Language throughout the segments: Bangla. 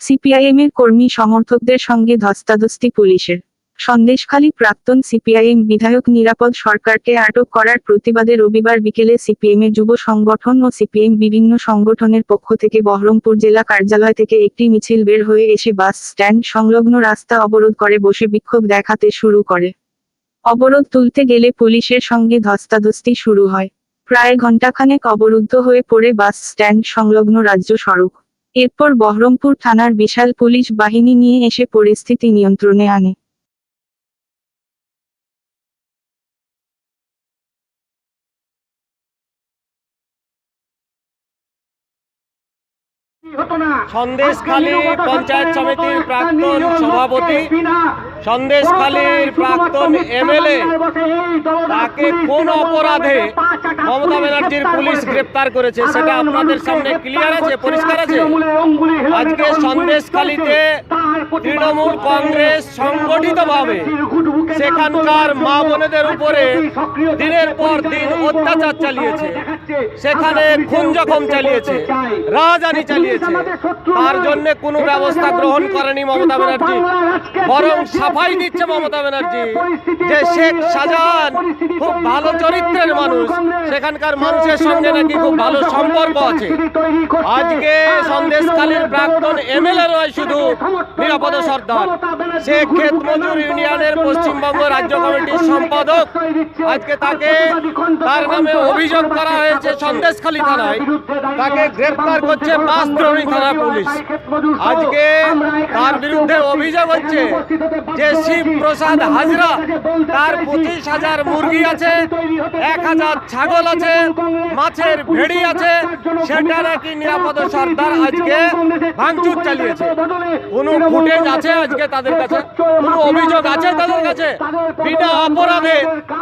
সিপিআইএমের কর্মী সমর্থকদের সঙ্গে ধস্তাধস্তি পুলিশের সন্দেশখালী প্রাক্তন সিপিআইএম বিধায়ক নিরাপদ সরকারকে আটক করার প্রতিবাদে রবিবার বিকেলে সিপিএমের যুব সংগঠন ও সিপিএম বিভিন্ন সংগঠনের পক্ষ থেকে বহরমপুর জেলা কার্যালয় থেকে একটি মিছিল বের হয়ে এসে বাস স্ট্যান্ড সংলগ্ন রাস্তা অবরোধ করে বসে বিক্ষোভ দেখাতে শুরু করে। অবরোধ তুলতে গেলে পুলিশের সঙ্গে ধস্তাধস্তি শুরু হয়। প্রায় ঘণ্টাখানেক অবরুদ্ধ হয়ে পড়ে বাস স্ট্যান্ড সংলগ্ন রাজ্য সড়ক। এরপর বহরমপুর থানার বিশাল পুলিশ বাহিনী নিয়ে এসে পরিস্থিতি নিয়ন্ত্রণে আনে। সন্দেশখালী পঞ্চায়েত সমিতির প্রাক্তন সভাপতি সন্দেশখালীর প্রাক্তন এমএলএ তাকে কোন অপরাধে মমতা ব্যানার্জির পুলিশ গ্রেপ্তার করেছে সেটা আপনাদের সামনে ক্লিয়ার আছে পরিষ্কার আছে? আজকে সন্দেশখালীতে তৃণমূল কংগ্রেস সংগঠিতভাবে। সেখানকার মা বোনেদের উপরে দিনের পর দিন অত্যাচার চালিয়েছে। সেখানে খুন জখম চালিয়েছে রাজধানী চালিয়েছে তার জন্য কোনো ব্যবস্থা গ্রহণ করেনি মমতা ব্যানার্জি বরং সাফাই দিচ্ছে মমতা ব্যানার্জি। যে শেখ শাহজাহান খুব ভালো চরিত্রের মানুষ সেখানকার মানুষের সঙ্গে নাকি খুব ভালো সম্পর্ক আছে। আজকে সন্দেশখালীর প্রাক্তন এমএলএ নয় শুধু নিরাপদ সর্দার। সে ক্ষেত মজুর ইউনিয়নের পশ্চিমবঙ্গ রাজ্য কমিটির সম্পাদক আজকে তাকে তার নামে অভিযোগ করা হয়েছে সন্দেশখালী থানায়। তাকে গ্রেপ্তার করছে বাসদ্রোহী থানা পুলিশ। আজকে তার বিরুদ্ধে অভিযোগ হচ্ছে যে শিব প্রসাদ হাজরা, তার পঁচিশ হাজার মুরগি আছে, এক হাজার ছাগল আছে, মাছের ভেড়ি আছে, সেটা নাকি নিরাপদ সর্দার আজকে ভাঙচুর চালিয়েছে। কোনো ফুটেজ আছে আজকে তাদের কাছে? কোনো অভিযোগ আছে তাদের কাছে? বিনা অপরাধে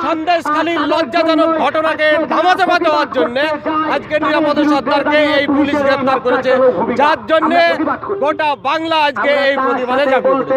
সন্দেশখালীর লজ্জাজনক ঘটনাকে ধামাচাপা দেওয়ার জন্য। আজকে নিরাপদ সর্দারকে এই পুলিশ গ্রেপ্তার করেছে যার জন্য গোটা বাংলা আজকে এই প্রতিবাদে জাগ্রত।